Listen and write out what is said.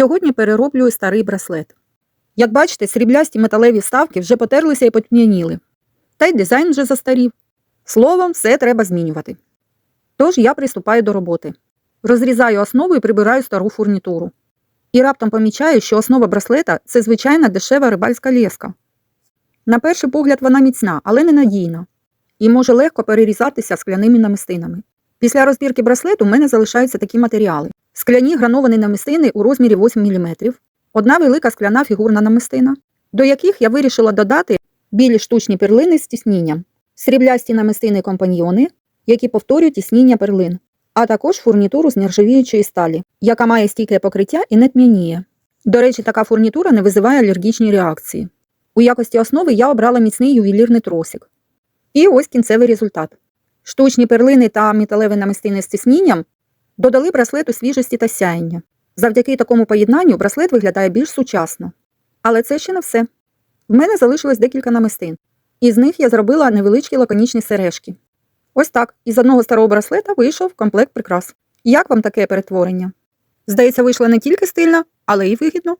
Сьогодні перероблюю старий браслет. Як бачите, сріблясті металеві вставки вже потерлися і потьмяніли. Та й дизайн вже застарів. Словом, все треба змінювати. Тож я приступаю до роботи. Розрізаю основу і прибираю стару фурнітуру. І раптом помічаю, що основа браслета це звичайна дешева рибальська леска. На перший погляд вона міцна, але ненадійна і може легко перерізатися скляними намистинами. Після розбірки браслету в мене залишаються такі матеріали: скляні грановані намистини у розмірі 8 мм, одна велика скляна фігурна намистина, до яких я вирішила додати білі штучні перлини з тіснінням, сріблясті намистини компаньйони, які повторюють тісніння перлин, а також фурнітуру з нержавіючої сталі, яка має стійке покриття і не тьмяніє. До речі, така фурнітура не визиває алергічні реакції. У якості основи я обрала міцний ювелірний тросик. І ось кінцевий результат. Штучні перлини та металеві намистини з тиснінням додали браслету свіжості та сяєння. Завдяки такому поєднанню браслет виглядає більш сучасно. Але це ще не все. В мене залишилось декілька намистин. Із них я зробила невеличкі лаконічні сережки. Ось так, із одного старого браслета вийшов комплект прикрас. Як вам таке перетворення? Здається, вийшло не тільки стильно, але й вигідно.